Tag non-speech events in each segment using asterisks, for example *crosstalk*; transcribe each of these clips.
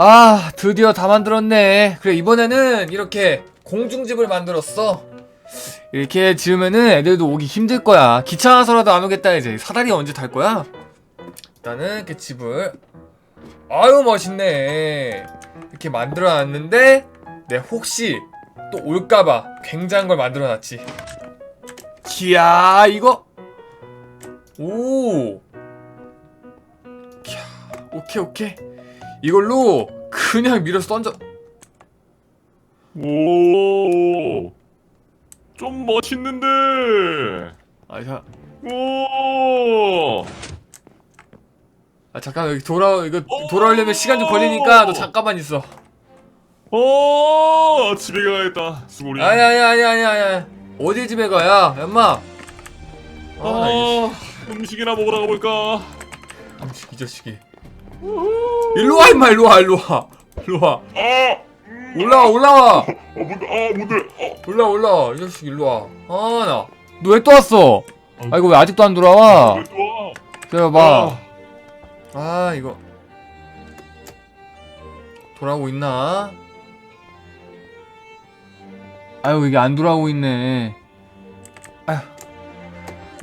아 드디어 다 만들었네. 그래 이번에는 이렇게 공중집을 만들었어. 이렇게 지으면은 애들도 오기 힘들 거야. 귀찮아서라도 안 오겠다 이제. 사다리 언제 탈 거야? 일단은 이렇게 집을. 아유 멋있네. 이렇게 만들어 놨는데 내 혹시 또 올까봐 굉장한 걸 만들어 놨지. 이야 이거. 오. 캬, 오케이 오케이 이걸로 그냥 밀어서 던져. 오, 좀 멋있는데. 아, 자, 오, 아 잠깐 여기 돌아 이거 돌아오려면 시간 좀 걸리니까 너 잠깐만 있어. 오, 집에 가야겠다. 수고리. 아니 아니 아니 아니 아니 어디 집에 가야 엄마? 아, 이 아, 음식이나 먹으러 가볼까. 이 자식이 일로 와 임마 일로 와 일로 와 일로 와 아, 올라와 올라와 어, 뭔데? 아, 뭔데? 어, 올라와 올라와 이 자식 일로 와아나 너 왜 또 왔어 아 이거 왜 아직도 안 돌아와 왜또 와? 기다려봐 아 이거 돌아오고 있나? 아유 이게 안 돌아오고 있네 아휴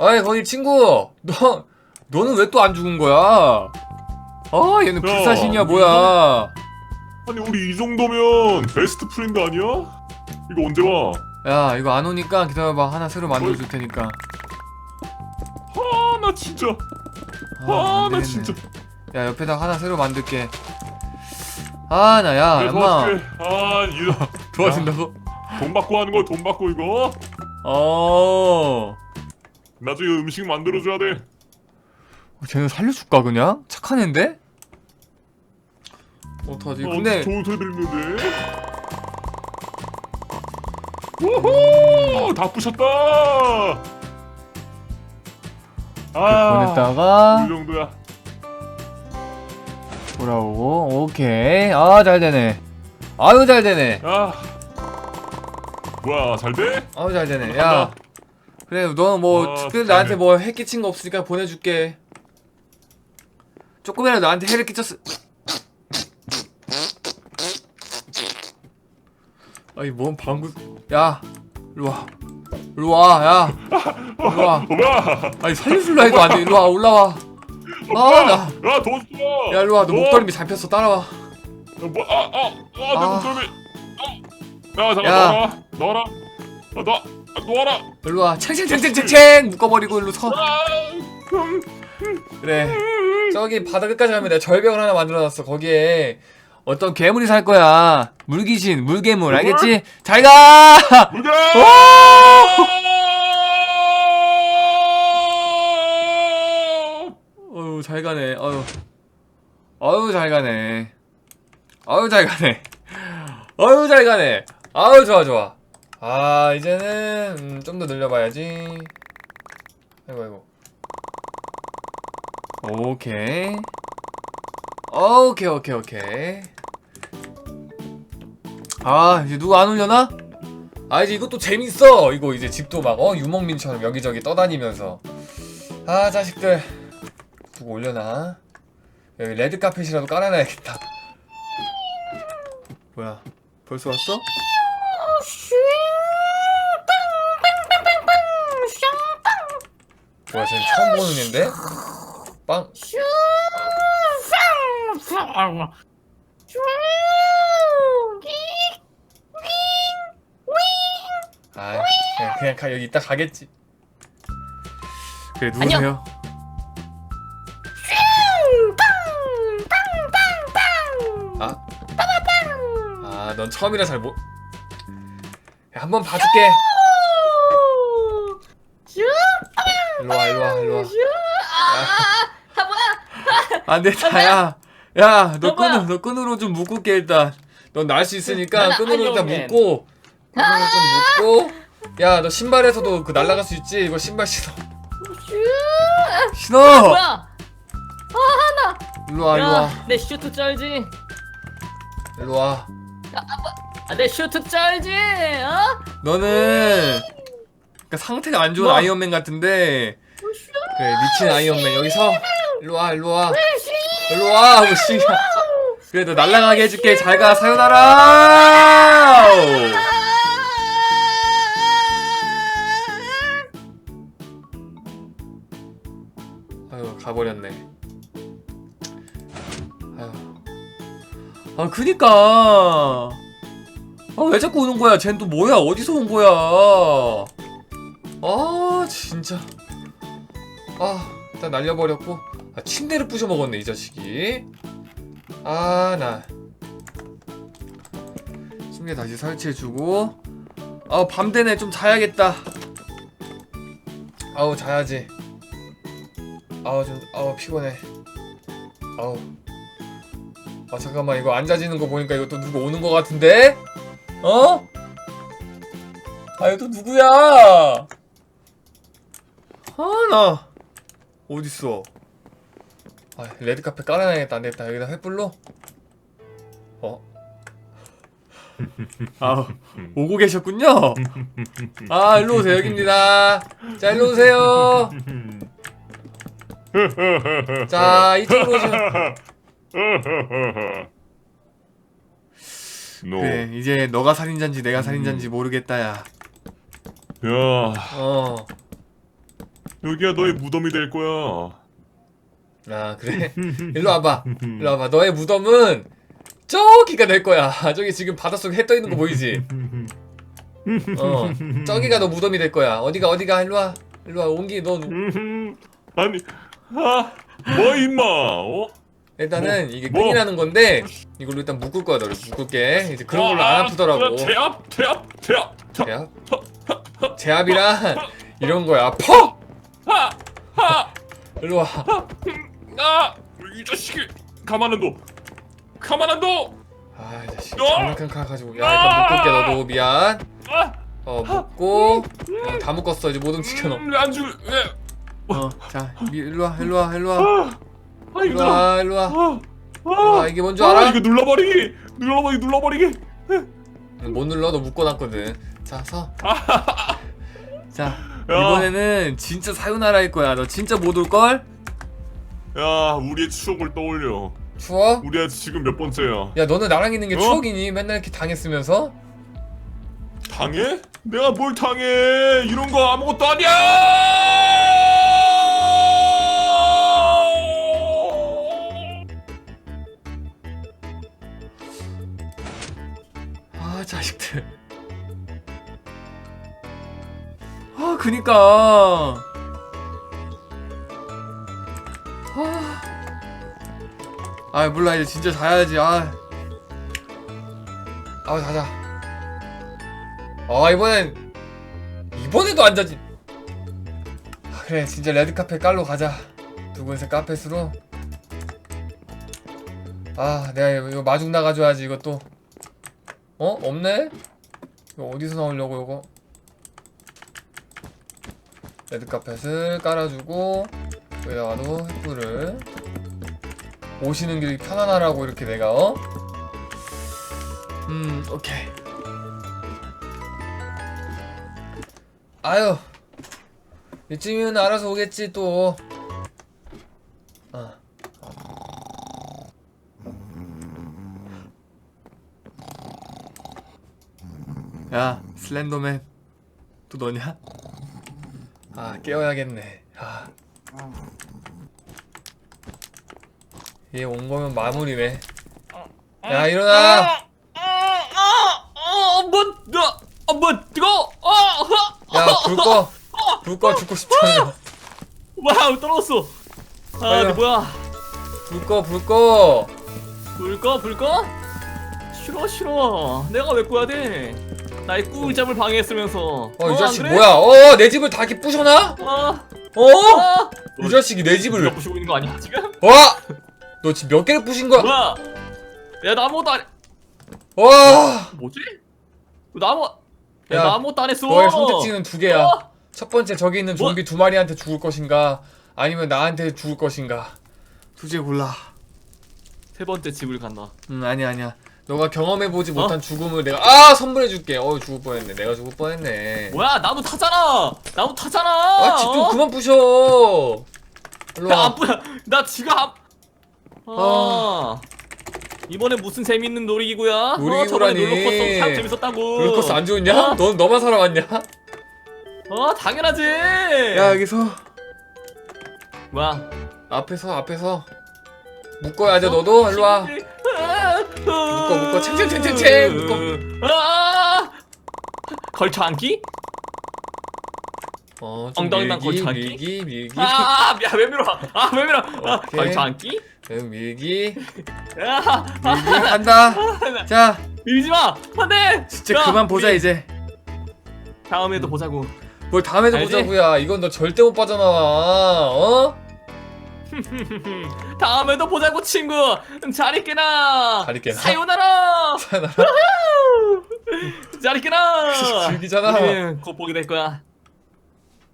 아이 거기 친구 너 너는 왜 또 안 죽은 거야? 아 얘는 야, 불사신이야 뭐야 아니 우리 이 정도면 베스트 프렌드 아니야? 이거 언제 와? 야 이거 안 오니까 기다려봐 하나 새로 만들어줄 테니까 아, 나 진짜. 아, 안나 되겠네. 진짜. 야 옆에다 하나 새로 만들게 아 나야 내가 엄마 도와줄게. 아, 이거 *laughs* 도와준다고? 돈 받고 하는 거야, 돈 받고 이거. 어 나중에 음식 만들어줘야 돼. 쟤는 살려줄까 그냥? 착한 앤데? 어떡하지 어, 근데 좋은 소리 들리는데. 우후! 다 부셨다. 아, 보냈다가 이 정도야. 돌아오고 오케이 아 잘되네 아유 잘되네 아, 뭐야, 잘 돼? 아유 잘되네 야 그래 너는 뭐 아, 특별히. 나한테 뭐 해 끼친 거 없으니까 보내줄게 조금이라도 나한테 해를 끼쳤어 아이 뭔 방구 야 일로 와 일로 와 야 일로와 어, 뭐야? 아니 살려줄라 해도 안 돼 일로 와 올라와 아 나 야, 도와줘. 야 일로 와 너 목덜미 잡혔어 따라와 뭐, 아, 아, 아, 내 아. 목덜미. 아. 야, 잠깐 야. 넣어라, 넣어라. 아, 놔, 아, 놓아라. 일로 와 챙챙챙챙챙챙 묶어버리고 일로 서 아, 음, 그래 저기 바다 끝까지 가면 내가 절벽을 하나 만들어놨어. 거기에 어떤 괴물이 살 거야. 물귀신 물괴물. 알겠지? 잘 가! 물게. 어휴 잘 가네. 어휴. 어휴 잘 가네. 어휴 잘 가네. 어휴 잘 가네. 아유 좋아 좋아. 아 이제는 음, 좀더 늘려봐야지. 아이고 아이고 오케이. 오케이 오케이 오케이. 아 이제 누구 안 오려나? 아 이제 이것도 재밌어. 이거 이제 집도 막 어 유목민처럼 여기저기 떠다니면서. 아 자식들. 누구 올려나? 여기 레드 카펫이라도 깔아놔야겠다. 뭐야? 벌써 왔어? 뭐야 쟤 처음 보는 앤데? 빵아 그냥, 그냥 가 여기 이따 가겠지 그래 누구세요? 아? 아, 넌 처음이라 잘 못. 야, 한번 봐줄게. 일로 와, 일로 와, 일로 와. 안 돼, 다야. 야, 너너 뭐야? 끈으로, 너 끈으로 좀 묶을게 일단. 넌 날 수 있으니까 나는 끈으로 일단 아니오맨. 묶고. 끈으로 좀 묶고. 야, 너 신발에서도 그 날아갈 수 있지? 이거 신발 신어. 신어. 뭐야? 일로 와, 일로 와, 야, 내 슈트 쩔지. 일로 와. 아, 내 슈트 쩔지. 어? 너는 그러니까 상태가 안 좋은 뭐? 아이언맨 같은데 그래 미친 아이언맨 여기서 일로 와 일로 와 일로 와 하고 씨야 *laughs* 그래도 날라가게 해줄게. 잘 가. 사요나라. 아유 가버렸네. 아유. 아 그니까. 아왜 자꾸 오는 거야? 쟨 또 뭐야? 어디서 온 거야? 아 진짜. 아 일단 날려버렸고. 아 침대를 부셔 먹었네 이 자식이. 아 나. 침대 다시 설치해주고. 아우 밤 되네 좀 자야겠다. 아우 자야지. 아우 좀 아우 피곤해. 아우. 아 잠깐만 이거 앉아지는 거 보니까 이거 또 누구 오는 거 같은데? 어? 아 이거 또 누구야? 아나 어딨어? 아 레드 카페 깔아놔야겠다. 안되겠다. 여기다 횃불로? 어? *laughs* 아 오고 계셨군요? 아 일로 오세요. 여기입니다. 자 일로 오세요. *laughs* 자 이쪽으로 오시면 *laughs* 너, 그래 이제 너가 살인자인지 내가 살인자인지 모르겠다 야. 야, 어. 여기가 너의 무덤이 될 거야. 아 그래? 일로 와봐. 일로 와봐. 너의 무덤은 저기가 될 거야. *laughs* 저기 지금 바닷속에 해 떠 있는 거 보이지? *laughs* 어 저기가 너 무덤이 될 거야. 어디가 어디가? 일로 와. 일로 와. 옹기. 너 누- *laughs* 아니, 아, 뭐 임마, 어? 일단은 이게 뭐? 끈이 나는 건데 이걸로 일단 묶을 거야 너를. 묶을게. 이제 그런 걸로 안 아프더라고. 제압, 제압, 제압, 제압. 제압? 제압이란 이런 거야! 하, 하, 일로 와 아, 이 자식이 가만 안 둬. 가만 안 둬. 아, 이 자식 어? 장난감 칼 가지고 야 일단 묶을게 너도 미안 아, 어 묶고 어, 다 묶었어 이제 모든 지켜놓 음, 안 죽을. 왜? 어자 일로 와 일로 와 일로 와 아, 아 일로 이거. 와 일로 와 아, 아 아, 이게 뭔 줄 아, 알아? 이거 눌러버리기, 눌러버리기, 눌러버리기. 못 눌러 너 묶어놨거든 자 서 자 야. 이번에는 진짜 사요나라일 거야 너 진짜 못 올걸? 야, 우리의 추억을 떠올려. 추억? 우리가 지금 몇 번째야? 야 너는 나랑 있는 게 어? 추억이니? 맨날 이렇게 당했으면서? 당해? 내가 뭘 당해? 이런 거 아무것도 아니야! 아 자식들 아 그니까 아 몰라 이제 진짜 자야지. 아. 아우 자자. 아 이번엔 이번에도 안 자지. 아, 그래 진짜 레드 카페 깔로 가자. 붉은색 카펫으로. 아 내가 이거 마중 나가줘야지 이것도. 어? 없네? 이거 어디서 나오려고 이거? 레드 카펫을 깔아주고 여기다가도 횃불을 오시는 길이 편안하라고 이렇게 내가 어? 음 오케이 아유 이쯤이면 알아서 오겠지 또 어. 야 슬렌더맨 또 너냐? 아 깨워야겠네 아. 얘 온 거면 마무리네 야 일어나 너, 어, 뭐 뜨거? 어, 어, 야불 꺼 불 꺼 죽고 싶잖아 와우 떨어졌어. 아. 근데 뭐야? 불 꺼 불 꺼 불 꺼, 불 꺼? 싫어, 싫어. 내가 왜 꺼야 돼? 나의 꿀잠을 방해했으면서. 어 이 안 자식 그래? 뭐야 어 내 집을 다 이렇게 부셔놔? 어, 어? 어. 이 자식이 내 집을 몇 부시고 있는 거 아니야 지금? 와! *laughs* 너 지금 몇 개를 부신 거야? 뭐야? 야, 나 아무것도 안. 해. 와! 뭐지? 나 아무. 야, 야, 나 아무것도 안 했어. 너의 선택지는 두 개야. 어? 첫 번째 저기 있는 뭐? 좀비 두 마리한테 죽을 것인가 아니면 나한테 죽을 것인가 둘째 골라 세 번째 집을 간다. 음 아니야 아니야 너가 경험해보지 어? 못한 죽음을 내가 아 선물해줄게 어 죽을 뻔했네 내가 죽을 뻔했네 뭐야? 나무 타잖아. 나무 타잖아. 아 집 좀 어? 그만 부셔 일로 야, 와 안 뿌야. 나 지금 안. 아. 이번에 무슨 재밌는 놀이기구야? 놀이기구라니. 어, 저번에 롤러코스터 참 재밌었다고. 롤러코스 안 좋냐? 어? 너 너만 살아왔냐? 어 당연하지. 야 여기서 뭐야? 앞에서 앞에서 묶어야 돼 너도 일로 와. 묶어 묶어, 챙챙챙챙챙, 묶어. 아! 걸쳐 앉기? 어, 좀 엉덩이만 밀기, 걸쳐앉기? 밀기, 밀기, 아, 야, 왜 밀어? 아, 왜 밀어? 아, 오케이. 앉기? 응, 밀기, 야, 밀기 *laughs* 한다. 자, 밀지 마. 안 돼. 진짜 그만 보자 이제. 다음에도 보자고. 뭘 다음에도 알지? 보자고야. 이건 너 절대 못 빠져나와. 어? *laughs* 다음에도 보자고 친구. 잘 있게나. 잘 있게나. 사요나라. *laughs* 사나라. 잘 있게나. 즐기잖아. 우리는 곧 보게 될 거야.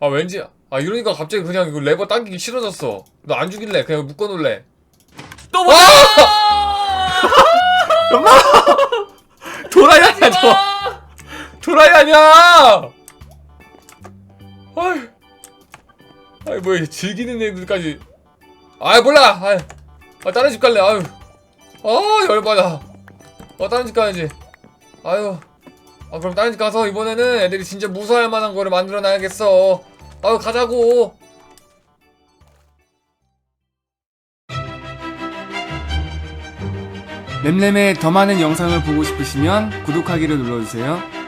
아 왠지 아 이러니까 갑자기 그냥 이거 레버 당기기 싫어졌어. 너 안 죽일래? 그냥 묶어놓을래. 또 보자. *laughs* 도라이 아니야 저. 마. 도라이 아니야. 아이, 아이 뭐야 즐기는 애들까지. 아 몰라. 아, 아 다른 집 갈래. 아유. 아 열받아. 어 다른 집 가야지. 아유. 아 그럼 다른 집 가서 이번에는 애들이 진짜 무서워할 만한 거를 만들어 놔야겠어. 아유 가자고. 램램의 더 많은 영상을 보고 싶으시면 구독하기를 눌러주세요.